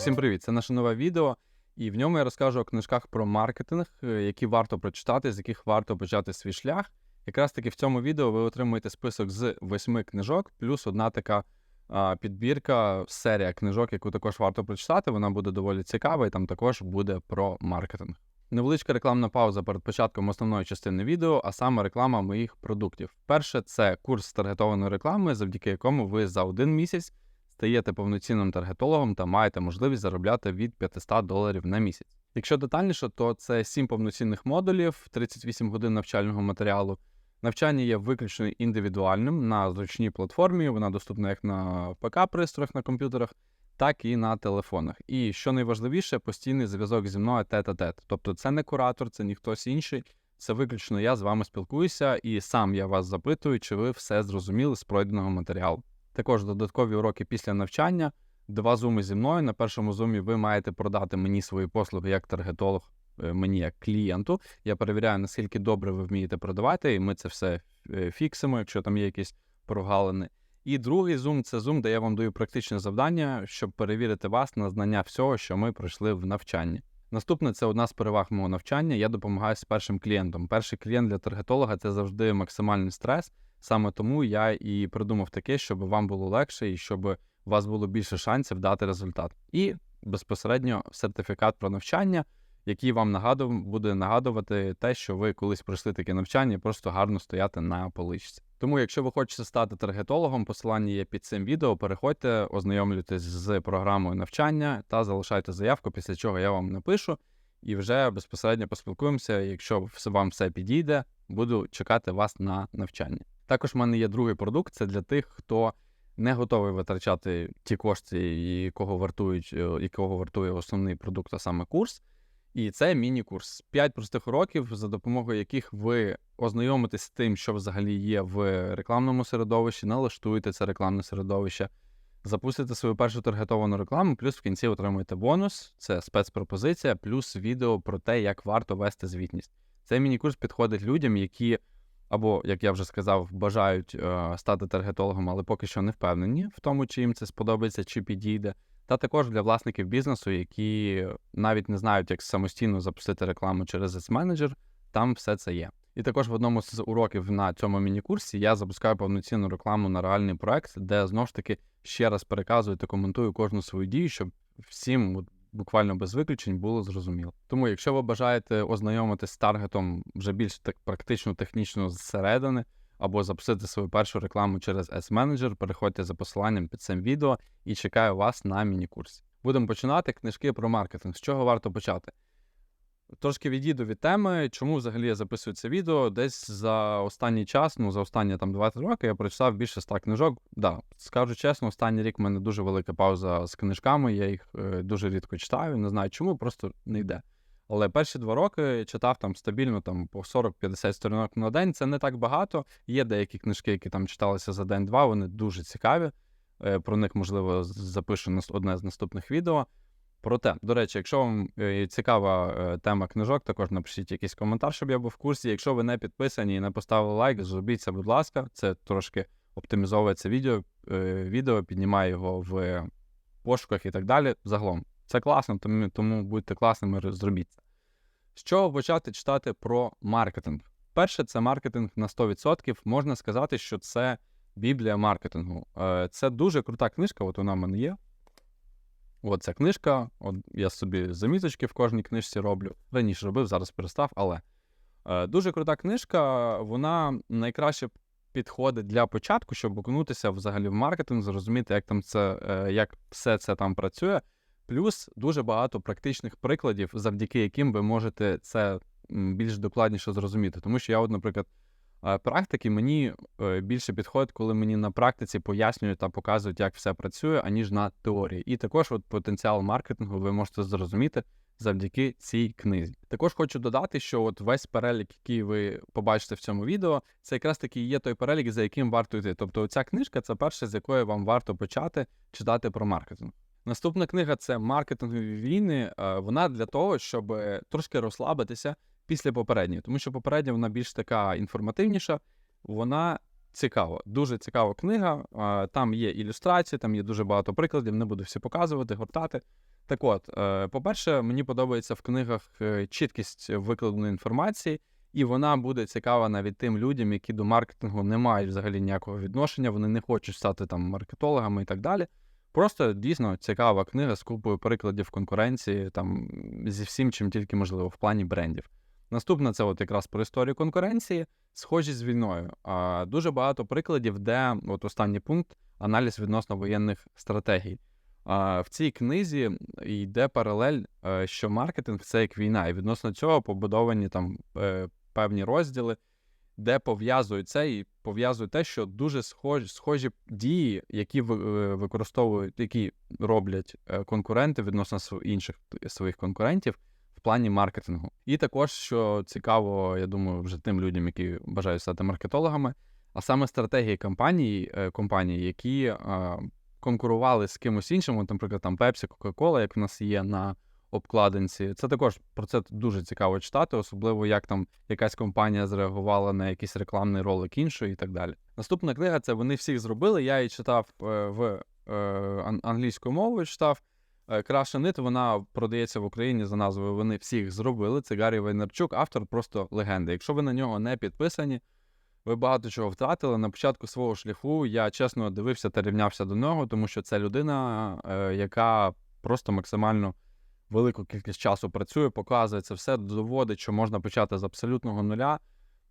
Усім привіт! Це наше нове відео, і в ньому я розкажу о книжках про маркетинг, е, які варто прочитати, з яких варто почати свій шлях. Якраз таки в цьому відео ви отримуєте список з восьми книжок, плюс одна така а, підбірка, серія книжок, яку також варто прочитати. Вона буде доволі цікава, і там також буде про маркетинг. Невеличка рекламна пауза перед початком основної частини відео, а саме реклама моїх продуктів. Перше, це курс таргетованої реклами, завдяки якому ви за один місяць стаєте повноцінним таргетологом та маєте можливість заробляти від 500 доларів на місяць. Якщо детальніше, то це 7 повноцінних модулів, 38 годин навчального матеріалу. Навчання є виключно індивідуальним на зручній платформі. Вона доступна як на ПК-пристроях на комп'ютерах, так і на телефонах. І що найважливіше, постійний зв'язок зі мною тет-а-тет. Тобто це не куратор, це ні хтось інший. Це виключно я з вами спілкуюся, і сам я вас запитую, чи ви все зрозуміли з пройденого матеріалу. Також додаткові уроки після навчання, два зуми зі мною. На першому зумі ви маєте продати мені свої послуги як таргетолог, е, мені як клієнту. Я перевіряю, наскільки добре ви вмієте продавати, і ми це все е, фіксимо, якщо там є якісь прогалини. І другий зум це зум, де я вам даю практичне завдання, щоб перевірити вас на знання всього, що ми пройшли в навчанні. Наступне це одна з переваг мого навчання. Я допомагаю з першим клієнтом. Перший клієнт для таргетолога це завжди максимальний стрес. Саме тому я і придумав таке, щоб вам було легше і щоб у вас було більше шансів дати результат. І безпосередньо сертифікат про навчання, який вам нагадув, буде нагадувати те, що ви колись пройшли таке навчання, і просто гарно стояти на поличці. Тому, якщо ви хочете стати таргетологом, посилання є під цим відео. Переходьте, ознайомлюйтесь з програмою навчання та залишайте заявку, після чого я вам напишу. І вже безпосередньо поспілкуємося. Якщо вам все підійде, буду чекати вас на навчання. Також в мене є другий продукт це для тих, хто не готовий витрачати ті кошти, якого вартують, е, якого вартує основний продукт, а саме курс. І це міні-курс. П'ять простих уроків, за допомогою яких ви ознайомитесь з тим, що взагалі є в рекламному середовищі, налаштуєте це рекламне середовище, запустите свою першу таргетовану рекламу, плюс в кінці отримуєте бонус, це спецпропозиція, плюс відео про те, як варто вести звітність. Цей міні-курс підходить людям, які або, як я вже сказав, бажають е, стати таргетологом, але поки що не впевнені в тому, чи їм це сподобається, чи підійде. Та також для власників бізнесу, які навіть не знають, як самостійно запустити рекламу через S-менеджер, там все це є. І також в одному з уроків на цьому міні-курсі я запускаю повноцінну рекламу на реальний проект, де знову ж таки ще раз переказую та коментую кожну свою дію, щоб всім буквально без виключень було зрозуміло. Тому, якщо ви бажаєте ознайомитись з таргетом вже більш так практично технічно зсередини, або запустити свою першу рекламу через S-менеджер, переходьте за посиланням під цим відео і чекаю вас на міні-курсі. Будемо починати книжки про маркетинг. З чого варто почати? Трошки відійду від теми, чому взагалі я записую це відео. Десь за останній час, ну за останні там 20 років, я прочитав більше ста книжок. Да, скажу чесно, останній рік в мене дуже велика пауза з книжками. Я їх е, дуже рідко читаю. Не знаю чому, просто не йде. Але перші два роки читав там стабільно там по 40-50 сторінок на день. Це не так багато. Є деякі книжки, які там читалися за день-два. Вони дуже цікаві. Е, про них можливо запишу одне з наступних відео. Проте, до речі, якщо вам е, цікава е, тема книжок, також напишіть якийсь коментар, щоб я був в курсі. Якщо ви не підписані і не поставили лайк, зробіть це, будь ласка, це трошки оптимізовує це відео, е, відео піднімає його в пошуках і так далі. Загалом це класно, тому тому будьте класними, зробіть це. З чого почати читати про маркетинг? Перше, це маркетинг на 100%. Можна сказати, що це біблія маркетингу. Це дуже крута книжка, от вона в мене є. От ця книжка, от я собі заміточки в кожній книжці роблю. Раніше робив, зараз перестав, але е, дуже крута книжка, вона найкраще підходить для початку, щоб окунутися взагалі в маркетинг, зрозуміти, як там це, е, як все це там працює. Плюс дуже багато практичних прикладів, завдяки яким ви можете це більш докладніше зрозуміти. Тому що я, от, наприклад, Практики мені е, більше підходить, коли мені на практиці пояснюють та показують, як все працює, аніж на теорії. І також от потенціал маркетингу ви можете зрозуміти завдяки цій книзі. Також хочу додати, що от весь перелік, який ви побачите в цьому відео, це якраз таки є той перелік, за яким варто йти. Тобто, ця книжка це перша, з якої вам варто почати читати про маркетинг. Наступна книга це маркетингові війни. Вона для того, щоб трошки розслабитися після попередньої, тому що попередня вона більш така інформативніша, вона цікава, дуже цікава книга. Там є ілюстрації, там є дуже багато прикладів, не буду всі показувати, гортати. Так от, е, по-перше, мені подобається в книгах е, чіткість викладеної інформації, і вона буде цікава навіть тим людям, які до маркетингу не мають взагалі ніякого відношення, вони не хочуть стати там маркетологами і так далі. Просто дійсно цікава книга з купою прикладів конкуренції, там зі всім, чим тільки можливо, в плані брендів. Наступне це от якраз про історію конкуренції, схожі з війною. А дуже багато прикладів, де от останній пункт аналіз відносно воєнних стратегій. А в цій книзі йде паралель, е, що маркетинг це як війна, і відносно цього побудовані там е, певні розділи, де пов'язують це і пов'язують те, що дуже схожі, схожі дії, які е, використовують, які роблять конкуренти відносно інших своїх конкурентів плані маркетингу. І також, що цікаво, я думаю, вже тим людям, які бажають стати маркетологами, а саме стратегії компаній, е, компаній, які е, конкурували з кимось іншим, наприклад, там Pepsi, Coca-Cola, як в нас є на обкладинці. Це також про це дуже цікаво читати, особливо як там якась компанія зреагувала на якийсь рекламний ролик іншої і так далі. Наступна книга це вони всіх зробили. Я її читав е, в ан- англійською мовою. Читав. Е, Краша нит, вона продається в Україні за назвою Вони всіх зробили. Це Гаррі Вайнерчук, автор просто легенди. Якщо ви на нього не підписані, ви багато чого втратили. На початку свого шляху я чесно дивився та рівнявся до нього, тому що це людина, е, яка просто максимально велику кількість часу працює, показує це все, доводить, що можна почати з абсолютного нуля.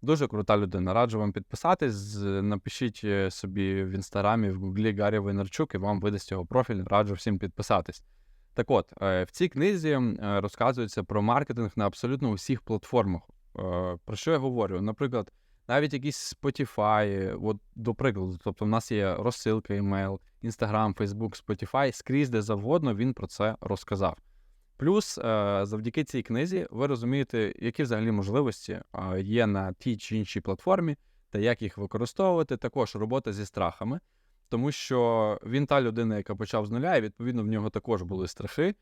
Дуже крута людина. Раджу вам підписатись. Напишіть е, собі в інстаграмі, в гуглі Гаррі Вайнерчук, і вам видасть його профіль. Раджу всім підписатись. Так от, е, в цій книзі е, розказується про маркетинг на абсолютно усіх платформах. Е, Про що я говорю? Наприклад, навіть якісь Spotify, от до прикладу, тобто в нас є розсилка, емейл, Instagram, Facebook, Spotify, скрізь де завгодно він про це розказав. Плюс, завдяки цій книзі, ви розумієте, які взагалі можливості є на тій чи іншій платформі, та як їх використовувати. Також робота зі страхами, тому що він та людина, яка почав з нуля, і відповідно в нього також були страхи,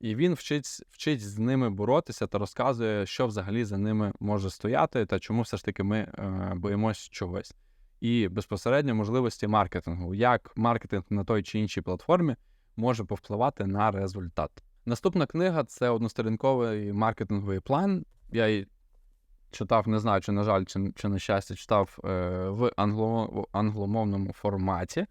і він вчить, вчить з ними боротися та розказує, що взагалі за ними може стояти, та чому все ж таки ми е, боїмось чогось. І безпосередньо можливості маркетингу, як маркетинг на той чи іншій платформі може повпливати на результат. Наступна книга це односторінковий маркетинговий план. Я читав, не знаю, чи на жаль, чи, чи на щастя, читав е, в, англо, англомовному форматі.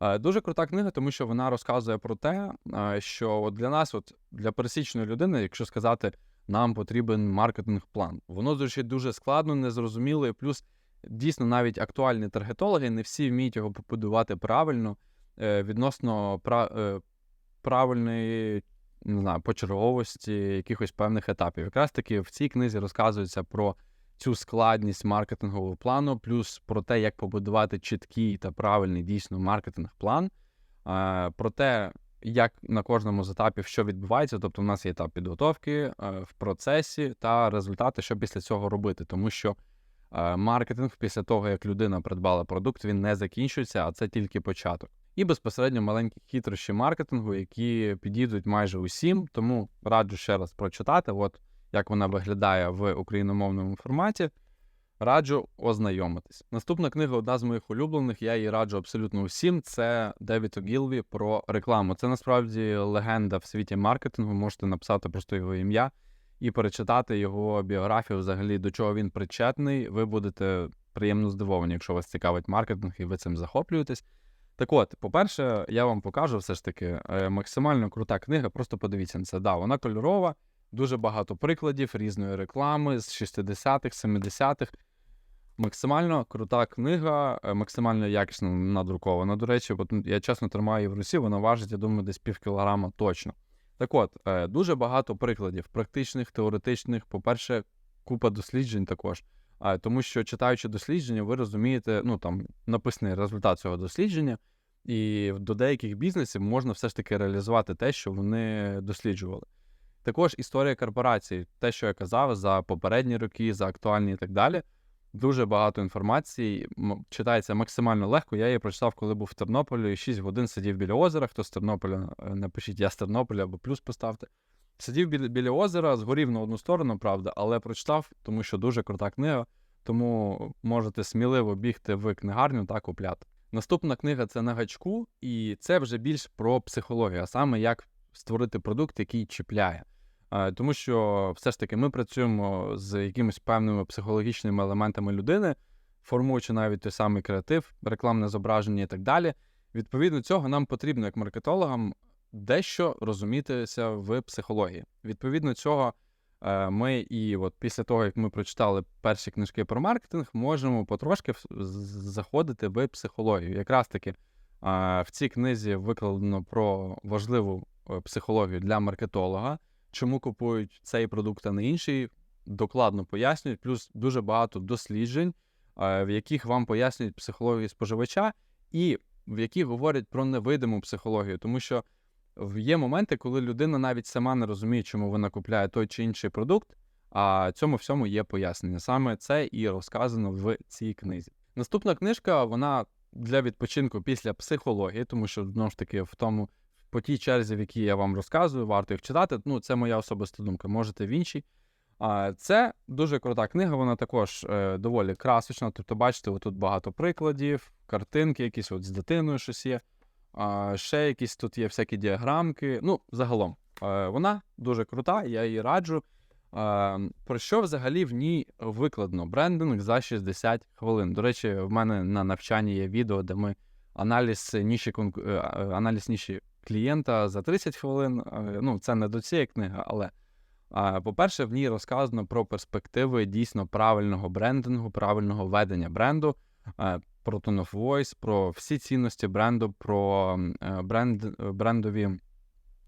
Е, дуже крута книга, тому що вона розказує про те, е, що от для нас, от для пересічної людини, якщо сказати, нам потрібен маркетинг-план, воно звучить дуже складно, незрозуміло, і плюс дійсно навіть актуальні таргетологи не всі вміють його побудувати правильно е, відносно пра, е, правильної не знаю, почерговості якихось певних етапів. Якраз таки в цій книзі розказується про цю складність маркетингового плану, плюс про те, як побудувати чіткий та правильний дійсно маркетинг-план, про те, як на кожному з етапів що відбувається. Тобто, в нас є етап підготовки е, в процесі та результати, що після цього робити, тому що. е, Маркетинг після того, як людина придбала продукт, він не закінчується, а це тільки початок. І безпосередньо маленькі хитрощі маркетингу, які підійдуть майже усім. Тому раджу ще раз прочитати, от як вона виглядає в україномовному форматі. Раджу ознайомитись. Наступна книга одна з моїх улюблених. Я її раджу абсолютно усім. Це Девід Огілві про рекламу. Це насправді легенда в світі маркетингу. Можете написати просто його ім'я і перечитати його біографію, взагалі до чого він причетний. Ви будете приємно здивовані, якщо вас цікавить маркетинг і ви цим захоплюєтесь. Так от, по-перше, я вам покажу все ж таки е, максимально крута книга. Просто подивіться на це. Да, вона кольорова, дуже багато прикладів різної реклами з 60-х, 70-х. Максимально крута книга, е, максимально якісно надрукована. До речі, от я чесно тримаю її в руці, вона важить, я думаю, десь пів кілограма точно. Так от, е, дуже багато прикладів, практичних, теоретичних. По-перше, купа досліджень також. Тому що читаючи дослідження, ви розумієте, ну там написаний результат цього дослідження, і до деяких бізнесів можна все ж таки реалізувати те, що вони досліджували. Також історія корпорації, те, що я казав, за попередні роки, за актуальні і так далі. Дуже багато інформації читається максимально легко. Я її прочитав, коли був в Тернополі. 6 годин сидів біля озера. Хто з Тернополя, е, напишіть я з Тернополя або плюс поставте. Сидів біля, біля озера, згорів на одну сторону, правда, але прочитав, тому що дуже крута книга. Тому можете сміливо бігти в книгарню та купляти. Наступна книга це на гачку, і це вже більш про психологію, а саме як створити продукт, який чіпляє. Е, Тому що все ж таки ми працюємо з якимись певними психологічними елементами людини, формуючи навіть той самий креатив, рекламне зображення і так далі. Відповідно цього нам потрібно, як маркетологам, дещо розумітися в психології. Відповідно цього, е, ми і от після того, як ми прочитали перші книжки про маркетинг, можемо потрошки заходити в психологію. Якраз таки е, в цій книзі викладено про важливу е, психологію для маркетолога, чому купують цей продукт, а не інший. Докладно пояснюють, плюс дуже багато досліджень, в яких вам пояснюють психологію споживача, і в яких говорять про невидиму психологію, тому що є моменти, коли людина навіть сама не розуміє, чому вона купляє той чи інший продукт, а цьому всьому є пояснення. Саме це і розказано в цій книзі. Наступна книжка вона для відпочинку після психології, тому що знову ж таки в тому по тій черзі, в якій я вам розказую, варто їх читати. Ну, це моя особиста думка. Можете в іншій. А це дуже крута книга, вона також е, доволі красочна. Тобто, бачите, тут багато прикладів, картинки, якісь от з дитиною щось є. Ще якісь тут є всякі діаграмки. Ну, загалом, е, вона дуже крута, я її раджу. Е, про що взагалі в ній викладено? Брендинг за 60 хвилин. До речі, в мене на навчанні є відео, де ми аналіз ніші, е, аналіз ніші клієнта за 30 хвилин. Ну, це не до цієї книги, але По-перше, в ній розказано про перспективи дійсно правильного брендингу, правильного ведення бренду, про tone of voice, про всі цінності бренду, про е, бренд, е, брендові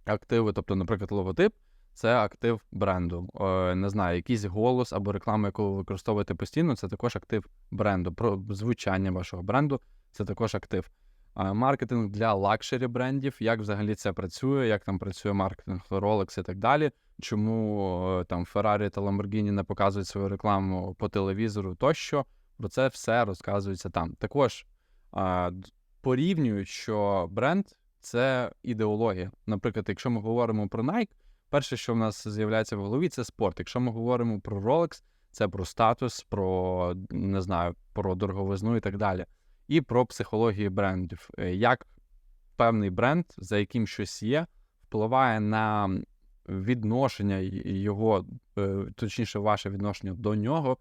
активи. Тобто, наприклад, логотип це актив бренду. Е, Не знаю, якийсь голос або реклама, яку ви використовуєте постійно, це також актив бренду. Про звучання вашого бренду це також актив. Маркетинг для лакшері брендів, як взагалі це працює, як там працює маркетинг Rolex і так далі. Чому там Ferrari та Lamborghini не показують свою рекламу по телевізору тощо. Про це все розказується там. Також а, порівнюють, що бренд це ідеологія. Наприклад, якщо ми говоримо про Nike, перше, що в нас з'являється в голові, це спорт. Якщо ми говоримо про Rolex, це про статус, про не знаю, про дороговизну і так далі. І про психологію брендів. Е, Як певний бренд, за яким щось є, впливає на відношення його, е, точніше, ваше відношення до нього,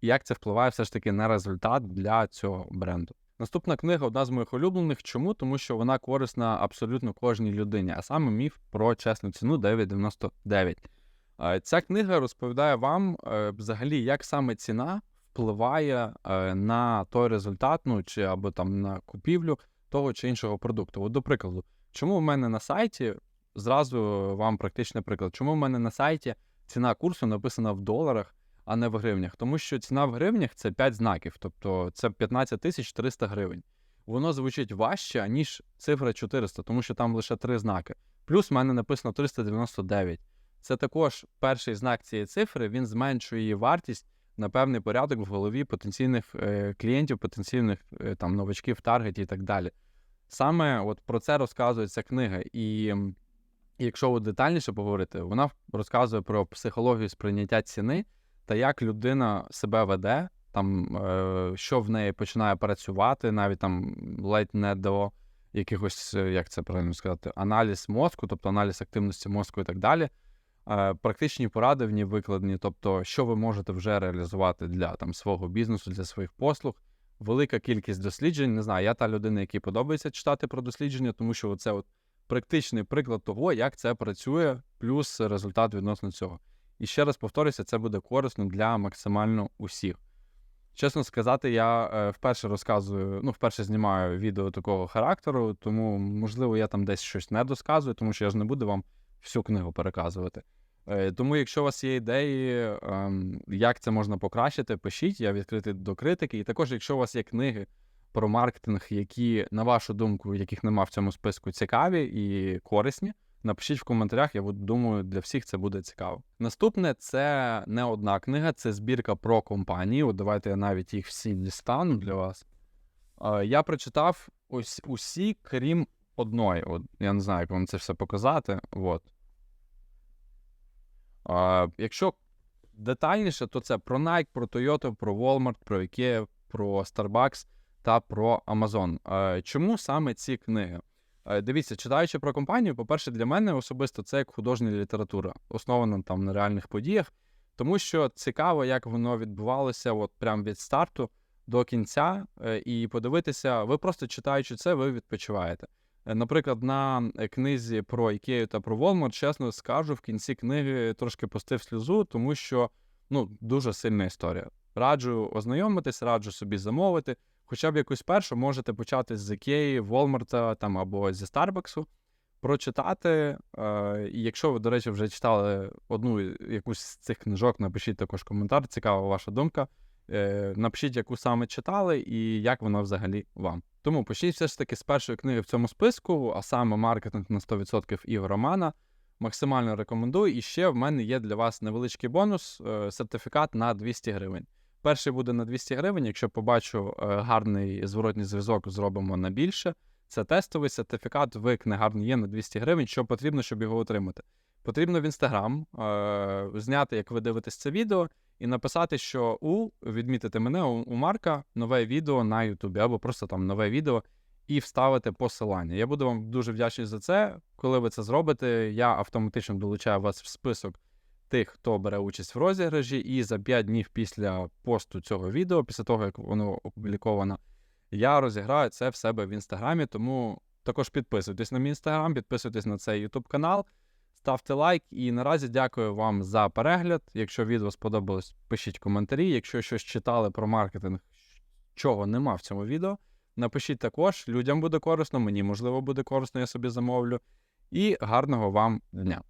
як це впливає все ж таки на результат для цього бренду. Наступна книга одна з моїх улюблених. Чому? Тому що вона корисна абсолютно кожній людині, а саме міф про чесну ціну 9,99. Е, Ця книга розповідає вам е, взагалі, як саме ціна впливає е, на той результат, ну чи або там на купівлю того чи іншого продукту. От, до прикладу, чому в мене на сайті зразу вам практичний приклад, чому в мене на сайті ціна курсу написана в доларах, а не в гривнях? Тому що ціна в гривнях це 5 знаків, тобто це 15 тисяч 300 гривень. Воно звучить важче, ніж цифра 400, тому що там лише три знаки. Плюс в мене написано 399. Це також перший знак цієї цифри, він зменшує її вартість на певний порядок в голові потенційних е, клієнтів, потенційних е, там новачків в таргеті і так далі. Саме от про це розказує ця книга. І якщо детальніше поговорити, вона розказує про психологію сприйняття ціни та як людина себе веде, там е, що в неї починає працювати, навіть там ледь не до якихось, е, як це правильно сказати, аналіз мозку, тобто аналіз активності мозку і так далі. Е, Практичні поради в ній викладені, тобто, що ви можете вже реалізувати для там свого бізнесу, для своїх послуг. Велика кількість досліджень. Не знаю, я та людина, якій подобається читати про дослідження, тому що це от практичний приклад того, як це працює, плюс результат відносно цього. І ще раз повторюся, це буде корисно для максимально усіх. Чесно сказати, я е, вперше розказую, ну, вперше знімаю відео такого характеру, тому, можливо, я там десь щось не досказую, тому що я ж не буду вам всю книгу переказувати. Е, Тому, якщо у вас є ідеї, ем, як це можна покращити, пишіть, я відкритий до критики. І також, якщо у вас є книги про маркетинг, які, на вашу думку, яких нема в цьому списку, цікаві і корисні, напишіть в коментарях, я думаю, для всіх це буде цікаво. Наступне це не одна книга, це збірка про компанії. От давайте я навіть їх всі дістану для вас. Я прочитав ось усі, крім одної. От, я не знаю, як вам це все показати. От. Якщо детальніше, то це про Nike, про Toyota, про Walmart, про IKEA, про Starbucks та про Amazon. Чому саме ці книги? Е, Дивіться, читаючи про компанію, по-перше, для мене особисто це як художня література, основана там на реальних подіях, тому що цікаво, як воно відбувалося, от прям від старту до кінця, е, і подивитися, ви просто читаючи це, ви відпочиваєте. Е, Наприклад, на книзі про Ікею та про Walmart, чесно скажу, в кінці книги трошки пустив сльозу, тому що ну, дуже сильна історія. Раджу ознайомитись, раджу собі замовити. Хоча б якусь першу можете почати з Ікеї, Walmart там або зі Старбаксу, прочитати. Е, і якщо ви, до речі, вже читали одну якусь з цих книжок, напишіть також коментар, цікава ваша думка. Е, напишіть, яку саме читали і як вона взагалі вам. Тому почніть все ж таки з першої книги в цьому списку, а саме маркетинг на 100% Ігора Мана. Максимально рекомендую. І ще в мене є для вас невеличкий бонус е, сертифікат на 200 гривень. Перший буде на 200 гривень. Якщо побачу е, гарний зворотній зв'язок, зробимо на більше. Це тестовий сертифікат в книгарні є на 200 гривень. Що потрібно, щоб його отримати? Потрібно в інстаграм е, зняти, як ви дивитесь це відео, і написати, що у відмітити мене у, у Марка нове відео на Ютубі, або просто там нове відео, і вставити посилання. Я буду вам дуже вдячний за це. Коли ви це зробите, я автоматично долучаю вас в список тих, хто бере участь в розіграші, і за 5 днів після посту цього відео, після того як воно опубліковано, я розіграю це в себе в інстаграмі. Тому також підписуйтесь на мій інстаграм, підписуйтесь на цей ютуб канал, ставте лайк. І наразі дякую вам за перегляд. Якщо відео сподобалось, пишіть коментарі. Якщо щось читали про маркетинг, чого нема в цьому відео, напишіть також. Людям буде корисно, мені можливо буде корисно, я собі замовлю. І гарного вам дня!